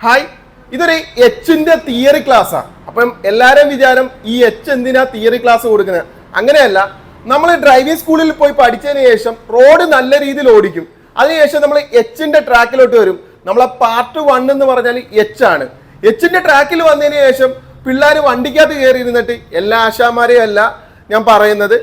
Hi ഇതൊരു എച്ചിന്റെ theory class ആണ് അപ്പം എല്ലാരും വിചാരം ഈ എച്ച് എന്തിനാ തിയറി ക്ലാസ് കൊടുക്കുന്നത് അങ്ങനെയല്ല നമ്മൾ ഡ്രൈവിംഗ് സ്കൂളിൽ പോയി പഠിച്ചതിന് ശേഷം റോഡ് നല്ല രീതിയിൽ ഓടിക്കും. അതിനുശേഷം നമ്മൾ എച്ചിന്റെ ട്രാക്കിലോട്ട് വരും. നമ്മളെ പാർട്ട് വൺ എന്ന് പറഞ്ഞാൽ എച്ച് ആണ്. എച്ചിന്റെ ട്രാക്കിൽ വന്നതിന് ശേഷം പിള്ളേർ വണ്ടിക്കകത്ത് കയറി ഇരുന്നിട്ട് എല്ലാ ആശാമാരെയും അല്ല ഞാൻ പറയുന്നത്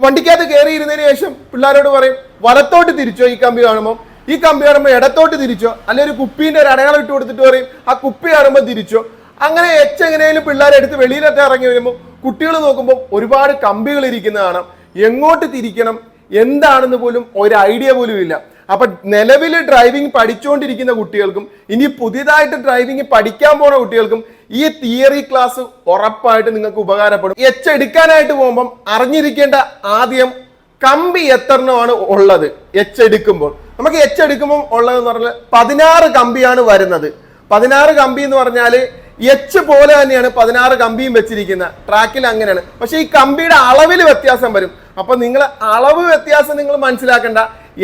വണ്ടിക്കകത്ത് കയറി ഇരുന്നതിന് ശേഷം പിള്ളേരോട് പറയും വലത്തോട്ട് തിരിച്ചു ഈ കമ്പി കാണുമ്പോൾ ഈ കമ്പി കാണുമ്പോൾ ഇടത്തോട്ട് തിരിച്ചോ? അല്ലെങ്കിൽ ഒരു കുപ്പീന്റെ ഒരു അടയാളം ഇട്ട് കൊടുത്തിട്ട് പറയും ആ കുപ്പി കാണുമ്പോൾ തിരിച്ചോ? അങ്ങനെ എച്ച് എങ്ങനെയും പിള്ളേരെ എടുത്ത് വെളിയിലൊക്കെ ഇറങ്ങി വരുമ്പോൾ കുട്ടികൾ നോക്കുമ്പോൾ ഒരുപാട് കമ്പികൾ ഇരിക്കുന്ന കാണാം. എങ്ങോട്ട് തിരിക്കണം? എന്താണെന്ന് പോലും ഒരു ഐഡിയ പോലും ഇല്ല. അപ്പൊ നിലവിൽ ഡ്രൈവിംഗ് പഠിച്ചുകൊണ്ടിരിക്കുന്ന കുട്ടികൾക്കും ഇനി പുതിയതായിട്ട് ഡ്രൈവിംഗ് പഠിക്കാൻ പോണ കുട്ടികൾക്കും ഈ തിയറി ക്ലാസ് ഉറപ്പായിട്ട് നിങ്ങൾക്ക് ഉപകാരപ്പെടും. എച്ച് എടുക്കാനായിട്ട് പോകുമ്പം അറിഞ്ഞിരിക്കേണ്ട ആദ്യം കമ്പി എത്രണ്ണമാണ് ഉള്ളത്? എച്ച് എടുക്കുമ്പോൾ. നമുക്ക് എച്ച് എടുക്കുമ്പോൾ ഉള്ളതെന്ന് പറഞ്ഞാൽ പതിനാറ് കമ്പിയാണ് വരുന്നത്. പതിനാറ് കമ്പി എന്ന് പറഞ്ഞാൽ എച്ച് പോലെ തന്നെയാണ് പതിനാറ് കമ്പിയും വെച്ചിരിക്കുന്നത്. ട്രാക്കിൽ അങ്ങനെയാണ്. പക്ഷേ ഈ കമ്പിയുടെ അളവിൽ വ്യത്യാസം വരും. അപ്പൊ നിങ്ങൾ അളവ് വ്യത്യാസം നിങ്ങൾ മനസ്സിലാക്കണ്ട.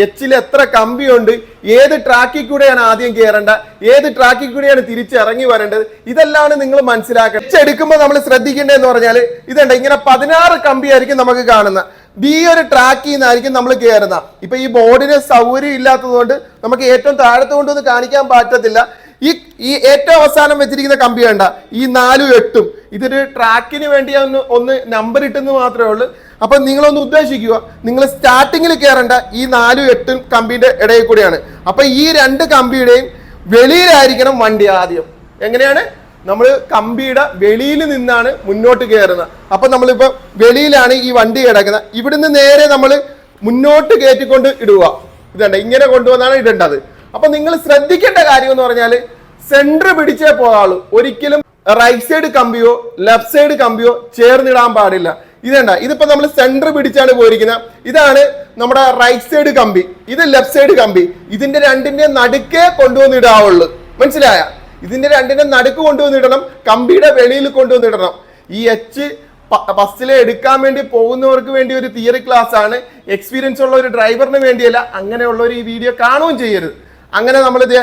എച്ചിൽ എത്ര കമ്പിയുണ്ട് ഏത് ട്രാക്കിൽ കൂടെയാണ് ആദ്യം കയറേണ്ട ഏത് ട്രാക്കിൽ കൂടെയാണ് തിരിച്ചിറങ്ങി വരേണ്ടത് ഇതെല്ലാം നിങ്ങൾ മനസ്സിലാക്കേണ്ടത് എച്ച് എടുക്കുമ്പോൾ നമ്മൾ ശ്രദ്ധിക്കേണ്ടതെന്ന് പറഞ്ഞാൽ ഇതുണ്ട് ഇങ്ങനെ പതിനാറ് കമ്പിയായിരിക്കും നമുക്ക് കാണുന്നത്. ഈ ഒരു ട്രാക്കിൽ നിന്നായിരിക്കും നമ്മൾ കയറുന്ന ഇപ്പൊ ഈ ബോർഡിന് സൗകര്യം ഇല്ലാത്തതുകൊണ്ട് നമുക്ക് ഏറ്റവും താഴത്ത് കൊണ്ടൊന്നും കാണിക്കാൻ പറ്റത്തില്ല. ഈ ഈ ഏറ്റവും അവസാനം വെച്ചിരിക്കുന്ന കമ്പി വേണ്ട ഈ നാലും എട്ടും ഇതൊരു ട്രാക്കിന് വേണ്ടി ഒന്ന് ഒന്ന് നമ്പർ ഇട്ടെന്ന് മാത്രമേ ഉള്ളൂ. അപ്പൊ നിങ്ങളൊന്ന് ഉദ്ദേശിക്കുക നിങ്ങൾ സ്റ്റാർട്ടിങ്ങിൽ കയറേണ്ട ഈ നാലും എട്ടും കമ്പിന്റെ ഇടയിൽ കൂടിയാണ്. അപ്പൊ ഈ രണ്ട് കമ്പിയുടെയും വെളിയിലായിരിക്കണം വണ്ടി ആദ്യം. എങ്ങനെയാണ്? നമ്മൾ കമ്പിയുടെ വെളിയിൽ നിന്നാണ് മുന്നോട്ട് കയറുന്നത്. അപ്പൊ നമ്മളിപ്പോ വെളിയിലാണ് ഈ വണ്ടി കിടക്കുന്നത്. ഇവിടുന്ന് നേരെ നമ്മൾ മുന്നോട്ട് കയറ്റിക്കൊണ്ട് ഇടുക. ഇതണ്ട ഇങ്ങനെ കൊണ്ടുവന്നാണ് ഇടേണ്ടത്. അപ്പൊ നിങ്ങൾ ശ്രദ്ധിക്കേണ്ട കാര്യം എന്ന് പറഞ്ഞാൽ സെന്റർ പിടിച്ചേ പോകാളൂ. ഒരിക്കലും റൈറ്റ് സൈഡ് കമ്പിയോ ലെഫ്റ്റ് സൈഡ് കമ്പിയോ ചേർന്നിടാൻ പാടില്ല. ഇതണ്ട? ഇതിപ്പോ നമ്മൾ സെന്റർ പിടിച്ചാണ് പോയിരിക്കുന്നത്. ഇതാണ് നമ്മുടെ റൈറ്റ് സൈഡ് കമ്പി. ഇത് ലെഫ്റ്റ് സൈഡ് കമ്പി. ഇതിന്റെ രണ്ടിന്റെ നടുക്കേ കൊണ്ടുവന്നിടാവുള്ളൂ. മനസ്സിലായ? ഇതിന്റെ രണ്ടിനെ നടുക്ക് കൊണ്ടുവന്നിടണം കമ്പിയുടെ വെളിയിൽ കൊണ്ടുവന്നിടണം. ഈ എച്ച് ബസ്സിലെ എടുക്കാൻ വേണ്ടി പോകുന്നവർക്ക് വേണ്ടി ഒരു തിയറി ക്ലാസ് ആണ്. എക്സ്പീരിയൻസ് ഉള്ള ഒരു ഡ്രൈവറിന് വേണ്ടിയല്ല അങ്ങനെയുള്ളവർ ഈ വീഡിയോ കാണുകയും ചെയ്യരുത്. അങ്ങനെ നമ്മൾ നമ്മളിത്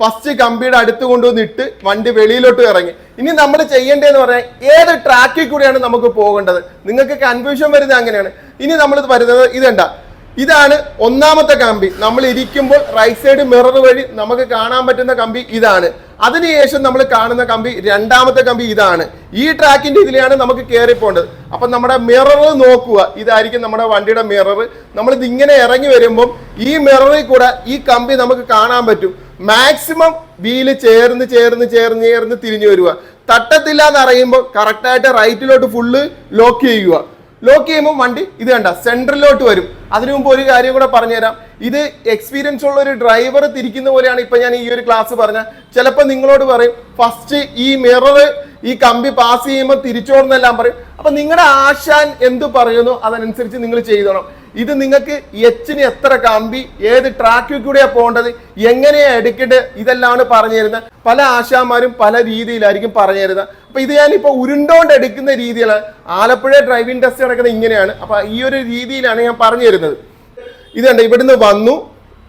ഫസ്റ്റ് കമ്പിയുടെ അടുത്ത് കൊണ്ടുവന്നിട്ട് വണ്ടി വെളിയിലോട്ട് ഇറങ്ങി. ഇനി നമ്മൾ ചെയ്യേണ്ടതെന്ന് പറഞ്ഞാൽ ഏത് ട്രാക്കിൽ കൂടിയാണ് നമുക്ക് പോകേണ്ടത്? നിങ്ങൾക്ക് കൺഫ്യൂഷൻ വരുന്നത് അങ്ങനെയാണ്. ഇനി നമ്മൾ വരുന്നത് ഇതെന്താ? ഇതാണ് ഒന്നാമത്തെ കമ്പി. നമ്മൾ ഇരിക്കുമ്പോൾ റൈറ്റ് സൈഡ് മിറർ വഴി നമുക്ക് കാണാൻ പറ്റുന്ന കമ്പി ഇതാണ്. അതിനുശേഷം നമ്മൾ കാണുന്ന കമ്പി രണ്ടാമത്തെ കമ്പി ഇതാണ്. ഈ ട്രാക്കിന്റെ ഇതിലാണ് നമുക്ക് കയറി പോകേണ്ടത്. അപ്പൊ നമ്മുടെ മിറർ നോക്കുക. ഇതായിരിക്കും നമ്മുടെ വണ്ടിയുടെ മിറർ നമ്മൾ ഇതിങ്ങനെ ഇറങ്ങി വരുമ്പം ഈ മിററിൽ കൂടെ ഈ കമ്പി നമുക്ക് കാണാൻ പറ്റും. മാക്സിമം വീൽ ചേർന്ന് ചേർന്ന് ചേർന്ന് ചേർന്ന് തിരിഞ്ഞു വരിക തട്ടത്തില്ല എന്ന് അറിയുമ്പോൾ കറക്റ്റായിട്ട് റൈറ്റിലോട്ട് ഫുള്ള് ലോക്ക് ചെയ്യുക ലോക്ക് ചെയ്യുമ്പോൾ വണ്ടി ഇത് കണ്ട സെൻട്രലിലോട്ട് വരും. അതിനു മുമ്പ് ഒരു കാര്യം കൂടെ പറഞ്ഞുതരാം. ഇത് എക്സ്പീരിയൻസ് ഉള്ള ഒരു ഡ്രൈവർ തിരിക്കുന്ന പോലെയാണ് ഇപ്പൊ ഞാൻ ഈ ഒരു ക്ലാസ് പറഞ്ഞ ചിലപ്പോൾ നിങ്ങളോട് പറയും ഫസ്റ്റ് ഈ മിറർ ഈ കമ്പി പാസ് ചെയ്യുമ്പോൾ തിരിച്ചോടുന്നെല്ലാം പറയും. അപ്പൊ നിങ്ങളുടെ ആശാൻ എന്ത് പറയുന്നു? അതനുസരിച്ച് നിങ്ങൾ ചെയ്തോണം. ഇത് നിങ്ങൾക്ക് എച്ചിന് എത്ര കമ്പി ഏത് ട്രാക്കിൽ കൂടെയാണ് പോകേണ്ടത് എങ്ങനെയാണ് എടുക്കേണ്ടത് ഇതെല്ലാമാണ് പറഞ്ഞു തരുന്നത്. പല ആശാമാരും പല രീതിയിലായിരിക്കും പറഞ്ഞു തരുന്നത്. അപ്പൊ ഇത് ഞാനിപ്പോൾ ഉരുണ്ടോണ്ട് എടുക്കുന്ന രീതിയിലാണ് ആലപ്പുഴ ഡ്രൈവിംഗ് ടെസ്റ്റ് നടക്കുന്നത് ഇങ്ങനെയാണ്. അപ്പൊ ഈ ഒരു രീതിയിലാണ് ഞാൻ പറഞ്ഞു തരുന്നത്. ഇതുണ്ട് ഇവിടുന്ന് വന്നു.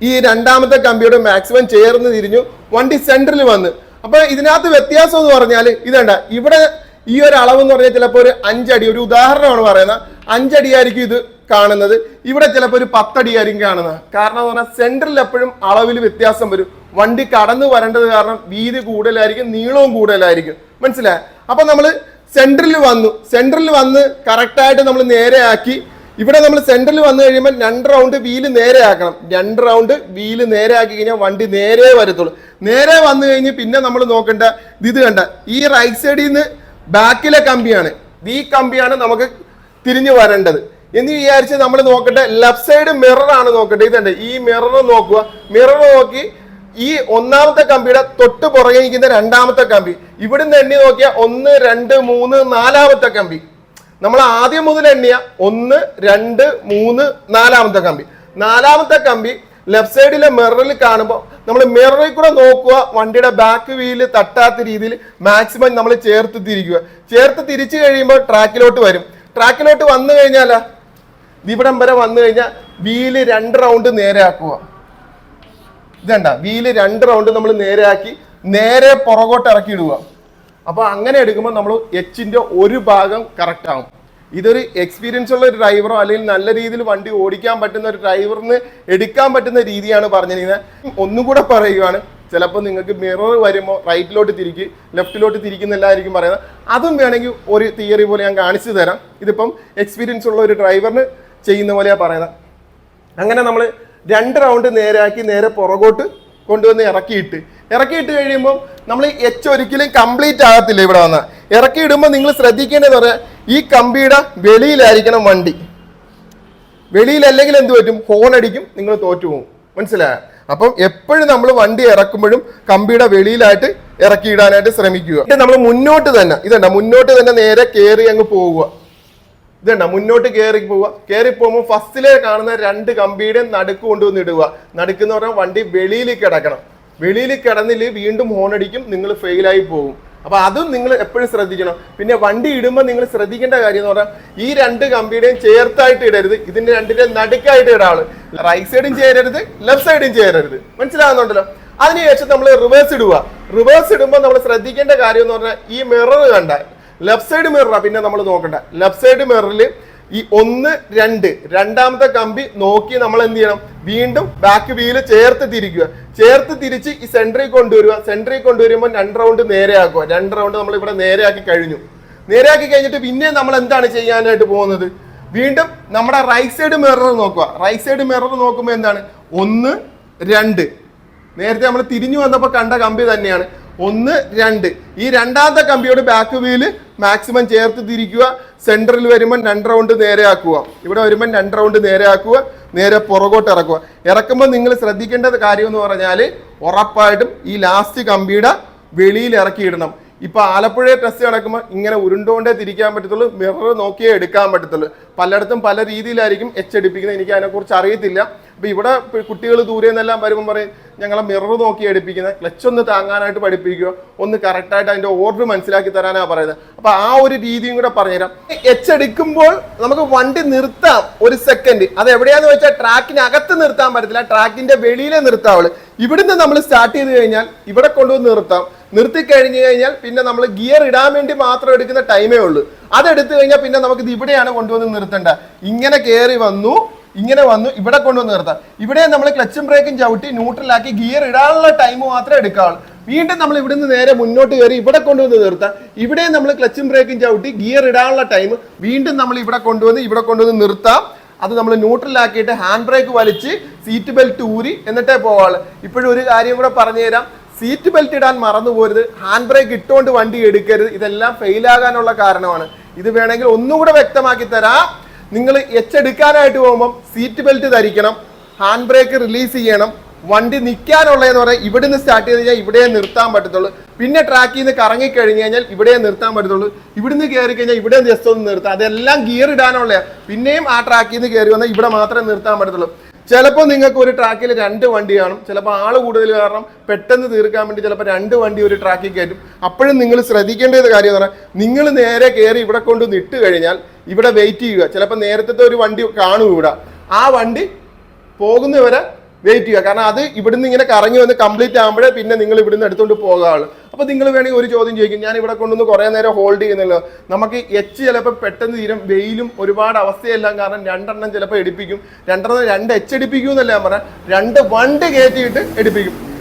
ഈ രണ്ടാമത്തെ കമ്പിയോട് മാക്സിമം ചേർന്ന് തിരിഞ്ഞു. വണ്ടി സെന്ററിൽ വന്ന്. അപ്പോൾ ഇതിനകത്ത് വ്യത്യാസം എന്ന് പറഞ്ഞാൽ ഇതണ്ട ഇവിടെ ഈ ഒരു അളവ് എന്ന് പറഞ്ഞാൽ ചിലപ്പോൾ ഒരു അഞ്ചടി ഒരു ഉദാഹരണമാണ് പറയുന്നത്. അഞ്ചടിയായിരിക്കും ഇത്. കാണുന്നത്. ഇവിടെ ചിലപ്പോൾ ഒരു പത്തടിയായിരിക്കും കാണുന്നത്. കാരണം എന്ന് പറഞ്ഞാൽ സെന്ററിൽ എപ്പോഴും അളവിൽ വ്യത്യാസം വരും. വണ്ടി കടന്നു വരേണ്ടത് കാരണം വീതി കൂടുതലായിരിക്കും നീളവും കൂടുതലായിരിക്കും. മനസ്സിലായ? അപ്പൊ നമ്മൾ സെന്ററിൽ വന്നു. സെന്ററിൽ വന്ന് കറക്റ്റായിട്ട് നമ്മൾ നേരെയാക്കി ഇവിടെ നമ്മൾ സെന്ററിൽ വന്നു കഴിയുമ്പോൾ രണ്ട് റൗണ്ട് വീൽ നേരെയാക്കണം രണ്ട് റൗണ്ട് വീൽ നേരെ ആക്കി കഴിഞ്ഞാൽ വണ്ടി നേരെ വരത്തുള്ളൂ. നേരെ വന്നു കഴിഞ്ഞ് പിന്നെ നമ്മൾ നോക്കേണ്ട. ഇത് കണ്ട ഈ റൈറ്റ് സൈഡിൽ നിന്ന് ബാക്കിലെ കമ്പിയാണ്. ഈ കമ്പിയാണ് നമുക്ക് തിരിഞ്ഞു വരേണ്ടത്. എന്ന് വിചാരിച്ച് നമ്മൾ നോക്കട്ടെ ലെഫ്റ്റ് സൈഡ് മിറർ ആണ് നോക്കട്ടെ. ഇതുണ്ട്. ഈ മിറർ നോക്കുക. മിറർ നോക്കി ഈ ഒന്നാമത്തെ കമ്പിയുടെ തൊട്ട് പുറകെ നിൽക്കുന്ന രണ്ടാമത്തെ കമ്പി. ഇവിടുന്ന് എണ്ണി നോക്കിയാൽ ഒന്ന് രണ്ട് മൂന്ന് നാലാമത്തെ കമ്പി. നമ്മൾ ആദ്യം മുതൽ എണ്ണിയ ഒന്ന് രണ്ട് മൂന്ന് നാലാമത്തെ കമ്പി. നാലാമത്തെ കമ്പി ലെഫ്റ്റ് സൈഡിലെ മിററിൽ കാണുമ്പോൾ നമ്മൾ മിററിൽ കൂടെ നോക്കുക വണ്ടിയുടെ ബാക്ക് വീൽ തട്ടാത്ത രീതിയിൽ മാക്സിമം നമ്മൾ ചേർത്ത് തിരിക്കുക. ചേർത്ത് തിരിച്ചു കഴിയുമ്പോൾ ട്രാക്കിലോട്ട് വരും. ട്രാക്കിലോട്ട് വന്നു കഴിഞ്ഞാൽ ഇവിടം വരെ വന്നു കഴിഞ്ഞാൽ വീൽ രണ്ട് റൗണ്ട് നേരെ ആക്കുക ഇതണ്ട വീൽ രണ്ട് റൗണ്ട് നമ്മൾ നേരെ ആക്കി നേരെ പുറകോട്ട് ഇറക്കി ഇടുക അപ്പൊ അങ്ങനെ എടുക്കുമ്പോൾ നമ്മൾ എച്ചിന്റെ ഒരു ഭാഗം കറക്റ്റ് ആവും. ഇതൊരു എക്സ്പീരിയൻസ് ഉള്ള ഒരു ഡ്രൈവറോ അല്ലെങ്കിൽ നല്ല രീതിയിൽ വണ്ടി ഓടിക്കാൻ പറ്റുന്ന ഒരു ഡ്രൈവറിന് എടുക്കാൻ പറ്റുന്ന രീതിയാണ് പറഞ്ഞിരിക്കുന്നത്. ഒന്നും കൂടെ പറയുകയാണ് ചിലപ്പോൾ നിങ്ങൾക്ക് മിറർ വരുമ്പോൾ റൈറ്റിലോട്ട് തിരിക്ക് ലെഫ്റ്റിലോട്ട് തിരിക്കുന്നില്ലായിരിക്കും പറയുന്നത്. അതും വേണമെങ്കിൽ ഒരു തിയറി പോലെ ഞാൻ കാണിച്ചു തരാം. ഇതിപ്പം എക്സ്പീരിയൻസ് ഉള്ള ഒരു ഡ്രൈവറിന് ചെയ്യുന്ന പോലെയാണ് പറയുന്നത് അങ്ങനെ നമ്മൾ രണ്ട് റൗണ്ട് നേരാക്കി നേരെ പുറകോട്ട് കൊണ്ടുവന്ന് ഇറക്കിയിട്ട്. ഇറക്കിയിട്ട് കഴിയുമ്പോൾ നമ്മൾ എച്ച് ഒരിക്കലും കംപ്ലീറ്റ് ആകത്തില്ല ഇവിടെ വന്ന. ഇറക്കിയിടുമ്പോൾ നിങ്ങൾ ശ്രദ്ധിക്കേണ്ടത് പറയാം ഈ കമ്പിയുടെ വെളിയിലായിരിക്കണം വണ്ടി. വെളിയിലല്ലെങ്കിൽ എന്ത് പറ്റും? ഹോൺ അടിക്കും നിങ്ങൾ തോറ്റു പോകും മനസ്സിലായ? അപ്പം എപ്പോഴും നമ്മൾ വണ്ടി ഇറക്കുമ്പോഴും കമ്പിയുടെ വെളിയിലായിട്ട് ഇറക്കിയിടാനായിട്ട് ശ്രമിക്കുക. നമ്മൾ മുന്നോട്ട് തന്നെ ഇതണ്ട? മുന്നോട്ട് തന്നെ നേരെ കയറി അങ്ങ് പോവുക. ഇതണ്ട? മുന്നോട്ട് കയറി പോവുക. കയറി പോകുമ്പോൾ ഫസ്റ്റിലെ കാണുന്ന രണ്ട് കമ്പിയുടെ നടുക്ക് കൊണ്ടുവന്ന് ഇടുക നടുക്കെന്ന് പറഞ്ഞാൽ വണ്ടി വെളിയിൽ കിടക്കണം. വെളിയിൽ കിടന്നില്ല വീണ്ടും ഹോൺ അടിക്കും നിങ്ങൾ ഫെയിലായി പോകും. അപ്പൊ അതും നിങ്ങൾ എപ്പോഴും ശ്രദ്ധിക്കണം. പിന്നെ വണ്ടി ഇടുമ്പോൾ നിങ്ങൾ ശ്രദ്ധിക്കേണ്ട കാര്യം എന്ന് പറഞ്ഞാൽ ഈ രണ്ട് കമ്പിയുടെയും ചേർത്തായിട്ട് ഇടരുത്. ഇതിന്റെ രണ്ടിന്റെ നടുക്കായിട്ട് ഇടാൾ റൈറ്റ് സൈഡും ചേരരുത് ലെഫ്റ്റ് സൈഡും ചേരരുത്. മനസ്സിലാകുന്നുണ്ടല്ലോ? അതിനുശേഷം നമ്മൾ റിവേഴ്സ് ഇടുക. റിവേഴ്സ് ഇടുമ്പോൾ നമ്മൾ ശ്രദ്ധിക്കേണ്ട കാര്യം എന്ന് പറഞ്ഞാൽ ഈ മിറർ കണ്ട ലെഫ്റ്റ് സൈഡ് മിററാണ് പിന്നെ നമ്മൾ നോക്കണ്ട. ലെഫ്റ്റ് സൈഡ് മിററിൽ ഈ ഒന്ന് രണ്ട്. രണ്ടാമത്തെ കമ്പി നോക്കി നമ്മൾ എന്ത് ചെയ്യണം വീണ്ടും ബാക്ക് വീൽ ചേർത്ത് തിരിക്കുക. ചേർത്ത് തിരിച്ച് ഈ സെന്ററിൽ കൊണ്ടുവരിക. സെന്ററിൽ കൊണ്ടുവരുമ്പോൾ രണ്ട് റൗണ്ട് നേരെയാക്കുക. രണ്ട് റൗണ്ട് നമ്മൾ ഇവിടെ നേരെയാക്കി കഴിഞ്ഞു. നേരെയാക്കി കഴിഞ്ഞിട്ട് പിന്നെ നമ്മൾ എന്താണ് ചെയ്യാനായിട്ട് പോകുന്നത്? വീണ്ടും നമ്മുടെ റൈറ്റ് സൈഡ് മിറർ നോക്കുക. റൈറ്റ് സൈഡ് മിറർ നോക്കുമ്പോൾ എന്താണ്? ഒന്ന് രണ്ട്. നേരത്തെ നമ്മൾ തിരിഞ്ഞു വന്നപ്പോൾ കണ്ട കമ്പി തന്നെയാണ്. ഒന്ന് രണ്ട്. ഈ രണ്ടാമത്തെ കമ്പിയോട് ബാക്ക് വീൽ മാക്സിമം ചേർത്ത് തിരിക്കുക സെന്ററിൽ വരുമ്പോൾ രണ്ട് റൗണ്ട് നേരെ ആക്കുക ഇവിടെ വരുമ്പോൾ രണ്ട് റൗണ്ട് നേരെ ആക്കുക നേരെ പുറകോട്ട് ഇറക്കുക. ഇറക്കുമ്പോൾ നിങ്ങൾ ശ്രദ്ധിക്കേണ്ട കാര്യം എന്ന് പറഞ്ഞാൽ ഉറപ്പായിട്ടും ഈ ലാസ്റ്റ് കമ്പിയുടെ വെളിയിൽ ഇറക്കിയിടണം ഇപ്പൊ ആലപ്പുഴയെ ടെസ്റ്റ് നടക്കുമ്പോൾ ഇങ്ങനെ ഉരുണ്ടുകൊണ്ടേ തിരിക്കാൻ പറ്റത്തുള്ളൂ മിറർ നോക്കിയേ എടുക്കാൻ പറ്റത്തുള്ളൂ. പലയിടത്തും പല രീതിയിലായിരിക്കും എച്ച് എടുപ്പിക്കുന്നത് എനിക്ക് അതിനെക്കുറിച്ച് അറിയത്തില്ല. അപ്പോൾ ഇവിടെ കുട്ടികൾ ദൂരെ നിന്നെല്ലാം വരുമ്പോൾ പറയും ഞങ്ങളെ മിറർ നോക്കി എടുപ്പിക്കുന്നത്. ക്ലച്ച് ഒന്ന് താങ്ങാനായിട്ട് പഠിപ്പിക്കുക. ഒന്ന് കറക്റ്റായിട്ട് അതിന്റെ ഓർഡർ മനസ്സിലാക്കി തരാനാണ് പറയുന്നത്. അപ്പൊ ആ ഒരു രീതിയും കൂടെ പറഞ്ഞുതരാം. എച്ച് എടുക്കുമ്പോൾ നമുക്ക് വണ്ടി നിർത്താം ഒരു സെക്കൻഡ് അത് എവിടെയാന്ന് വെച്ചാൽ ട്രാക്കിനകത്ത് നിർത്താൻ പറ്റത്തില്ല. ട്രാക്കിന്റെ വെളിയിലെ നിർത്താവുള്ളൂ ഇവിടുന്ന് നമ്മൾ സ്റ്റാർട്ട് ചെയ്ത് കഴിഞ്ഞാൽ ഇവിടെ കൊണ്ടുവന്ന് നിർത്താം. നിർത്തി കഴിഞ്ഞു കഴിഞ്ഞാൽ പിന്നെ നമ്മൾ ഗിയർ ഇടാൻ വേണ്ടി മാത്രം എടുക്കുന്ന ടൈമേ ഉള്ളൂ. അതെടുത്തു കഴിഞ്ഞാൽ പിന്നെ നമുക്ക് ഇത് ഇവിടെയാണ് കൊണ്ടുവന്ന് നിർത്തേണ്ട ഇങ്ങനെ കയറി വന്നു. ഇങ്ങനെ വന്നു ഇവിടെ കൊണ്ടുവന്ന് നിർത്താം. ഇവിടെ നമ്മൾ ക്ലച്ചും ബ്രേക്കും ചവിട്ടി ന്യൂട്രലാക്കി ഗിയർ ഇടാനുള്ള ടൈം മാത്രമേ എടുക്കാവുള്ളൂ. വീണ്ടും നമ്മൾ ഇവിടുന്ന് നേരെ മുന്നോട്ട് കയറി ഇവിടെ കൊണ്ടുവന്ന് നിർത്താം. ഇവിടെ നമ്മൾ ക്ലച്ചും ബ്രേക്കും ചവിട്ടി ഗിയർ ഇടാനുള്ള ടൈം വീണ്ടും നമ്മൾ ഇവിടെ കൊണ്ടുവന്ന് ഇവിടെ കൊണ്ടുവന്ന് നിർത്താം. അത് നമ്മൾ ന്യൂട്രലാക്കിയിട്ട് ഹാൻഡ് ബ്രേക്ക് വലിച്ച് സീറ്റ് ബെൽറ്റ് ഊരി എന്നിട്ടേ പോവാൾ. ഇപ്പോഴും ഒരു കാര്യം കൂടെ പറഞ്ഞു തരാം സീറ്റ് ബെൽറ്റ് ഇടാൻ മറന്നു പോരുത്. ഹാൻഡ് ബ്രേക്ക് ഇട്ടുകൊണ്ട് വണ്ടി എടുക്കരുത്. ഇതെല്ലാം ഫെയിലാകാനുള്ള കാരണമാണ്. ഇത് വേണമെങ്കിൽ ഒന്നുകൂടെ വ്യക്തമാക്കി തരാം. നിങ്ങൾ എച്ച് എടുക്കാനായിട്ട് പോകുമ്പോൾ സീറ്റ് ബെൽറ്റ് ധരിക്കണം ഹാൻഡ് ബ്രേക്ക് റിലീസ് ചെയ്യണം വണ്ടി നിൽക്കാനുള്ളതെന്ന് പറയാം ഇവിടെ നിന്ന് സ്റ്റാർട്ട് ചെയ്ത് കഴിഞ്ഞാൽ ഇവിടെ നിർത്താൻ പറ്റത്തുള്ളൂ. പിന്നെ ട്രാക്കിൽ നിന്ന് കറങ്ങി കഴിഞ്ഞ് കഴിഞ്ഞാൽ ഇവിടെ നിർത്താൻ പറ്റത്തുള്ളൂ. ഇവിടുന്ന് കയറി കഴിഞ്ഞാൽ ഇവിടെ ജസ്റ്റ് ഒന്ന് നിർത്താം. അതെല്ലാം ഗിയർ ഇടാനുള്ള. പിന്നെയും ആ ട്രാക്കിൽ നിന്ന് കയറി വന്നാൽ ഇവിടെ മാത്രമേ നിർത്താൻ പറ്റത്തുള്ളൂ. ചിലപ്പോൾ നിങ്ങൾക്ക് ഒരു ട്രാക്കിൽ രണ്ട് വണ്ടി കാണും. ചിലപ്പോൾ ആൾ കൂടുതൽ കാരണം പെട്ടെന്ന് തീർക്കാൻ വേണ്ടി ചിലപ്പോൾ രണ്ട് വണ്ടി ഒരു ട്രാക്കിൽ കയറ്റും. അപ്പോഴും നിങ്ങൾ ശ്രദ്ധിക്കേണ്ട കാര്യം എന്ന് പറഞ്ഞാൽ നിങ്ങൾ നേരെ കയറി ഇവിടെ കൊണ്ട് നിട്ട് കഴിഞ്ഞാൽ ഇവിടെ വെയിറ്റ് ചെയ്യുക. ചിലപ്പോൾ നേരത്തെ ഒരു വണ്ടി കാണും ഇവിടെ. ആ വണ്ടി പോകുന്നവരെ വെയിറ്റ് ചെയ്യുക. കാരണം അത് ഇവിടുന്ന് ഇങ്ങനെ കറങ്ങി വന്ന് കംപ്ലീറ്റ് ആകുമ്പോഴേ പിന്നെ നിങ്ങൾ ഇവിടുന്ന് എടുത്തുകൊണ്ട് പോകാവുള്ളൂ അപ്പോൾ നിങ്ങൾ വേണമെങ്കിൽ ഒരു ചോദ്യം ചോദിക്കും. ഞാൻ ഇവിടെ കൊണ്ടുവന്ന് കുറേ നേരം ഹോൾഡ് ചെയ്യുന്നല്ലോ. നമുക്ക് എച്ച് ചിലപ്പോൾ പെട്ടെന്ന് തീരും. വെയിലും ഒരുപാട് അവസ്ഥയെല്ലാം കാരണം രണ്ടെണ്ണം ചിലപ്പോൾ എടുപ്പിക്കും. രണ്ടെണ്ണം രണ്ട് എച്ച് എടുപ്പിക്കും എന്നല്ല ഞാൻ പറയാം രണ്ട് വണ്ട് കയറ്റിയിട്ട് എടുപ്പിക്കും.